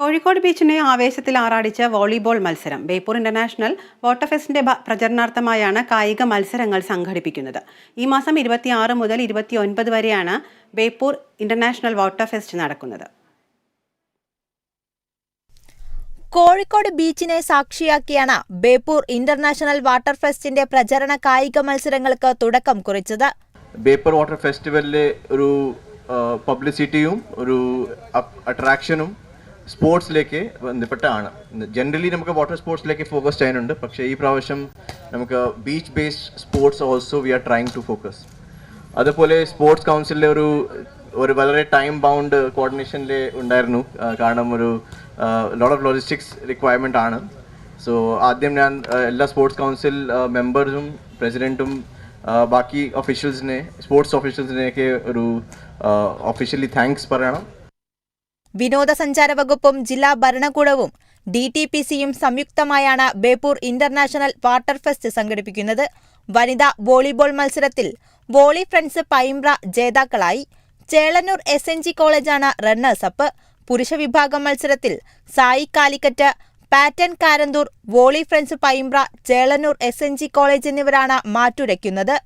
കോഴിക്കോട് ബീച്ചിനെ ആവേശത്തിൽ ആറാടിച്ച വോളിബോൾ മത്സരം ബേപ്പൂർ ഇന്റർനാഷണൽ വാട്ടർ ഫെസ്റ്റിന്റെ പ്രചരണാർത്ഥമായാണ് കായിക മത്സരങ്ങൾ സംഘടിപ്പിക്കുന്നത്. ഈ മാസം ഇരുപത്തിയാറ് മുതൽ ഇരുപത്തിയൊൻപത് വരെയാണ് ബേപ്പൂർ ഇന്റർനാഷണൽ വാട്ടർ ഫെസ്റ്റ് നടക്കുന്നത്. കോഴിക്കോട് ബീച്ചിനെ സാക്ഷിയാക്കിയാണ് ബേപ്പൂർ ഇന്റർനാഷണൽ വാട്ടർ ഫെസ്റ്റിന്റെ പ്രചരണ കായിക മത്സരങ്ങൾക്ക് തുടക്കം കുറിച്ചത്. ബേപ്പൂർ വാട്ടർ ഫെസ്റ്റിവലിലെ ഒരു പബ്ലിസിറ്റിയും ഒരു അട്രാക്ഷനും സ്പോർട്സിലേക്ക് ബന്ധപ്പെട്ടാണ്. ജനറലി നമുക്ക് വാട്ടർ സ്പോർട്സിലേക്ക് ഫോക്കസ് ചെയ്യാനുണ്ട്. പക്ഷേ ഈ പ്രാവശ്യം നമുക്ക് beach based sports also we are trying to focus അതുപോലെ സ്പോർട്സ് കൗൺസിലിലെ ഒരു ഒരു വളരെ ടൈം ബൗണ്ട് കോർഡിനേഷനിലെ ഉണ്ടായിരുന്നു കാരണം ഒരു ലോട്ട് ഓഫ് ലോജിസ്റ്റിക്സ് റിക്വയർമെന്റ് ആണ്. സോ ആദ്യം ഞാൻ എല്ലാ സ്പോർട്സ് കൗൺസിൽ മെമ്പേഴ്സും പ്രസിഡന്റും ബാക്കി ഒഫീഷ്യൽസിനെ സ്പോർട്സ് ഒഫീഷ്യൽസിനെയൊക്കെ ഒരു ഒഫീഷ്യലി താങ്ക്സ് പറയണം. വിനോദസഞ്ചാര വകുപ്പും ജില്ലാ ഭരണകൂടവും ഡി ടി പി സിയും സംയുക്തമായാണ് ബേപ്പൂർ ഇന്റർനാഷണൽ വാട്ടർ ഫെസ്റ്റ് സംഘടിപ്പിക്കുന്നത്. വനിതാ വോളിബോൾ മത്സരത്തിൽ വോളി ഫ്രണ്ട്സ് പൈമ്പ്ര ജേതാക്കളായി ചേളന്നൂർ എസ് എൻ ജി കോളേജാണ് റണ്ണേഴ്സപ്പ് പുരുഷ വിഭാഗം മത്സരത്തിൽ SAI Calicut Patton Karanthur volley friends Paimbra Chelannur S N G college എന്നിവരാണ് മാറ്റുരയ്ക്കുന്നത്.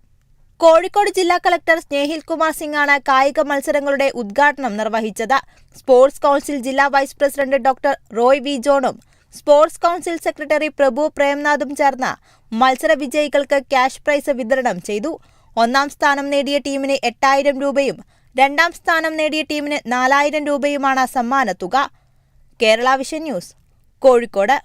കോഴിക്കോട് ജില്ലാ കളക്ടർ സ്നേഹിൽ കുമാർ സിംഗാണ് കായിക മത്സരങ്ങളുടെ ഉദ്ഘാടനം നിർവഹിച്ചത്. സ്പോർട്സ് കൗൺസിൽ ജില്ലാ vice president doctor Roy V ജോണും sports council secretary Prabhu പ്രേംനാഥും ചേർന്ന് മത്സര വിജയികൾക്ക് ക്യാഷ് പ്രൈസ് വിതരണം ചെയ്തു. ഒന്നാം സ്ഥാനം നേടിയ ടീമിന് എട്ടായിരം രൂപയും രണ്ടാം സ്ഥാനം നേടിയ ടീമിന് നാലായിരം രൂപയുമാണ് സമ്മാനത്തുക. Kerala vision news Kozhikode.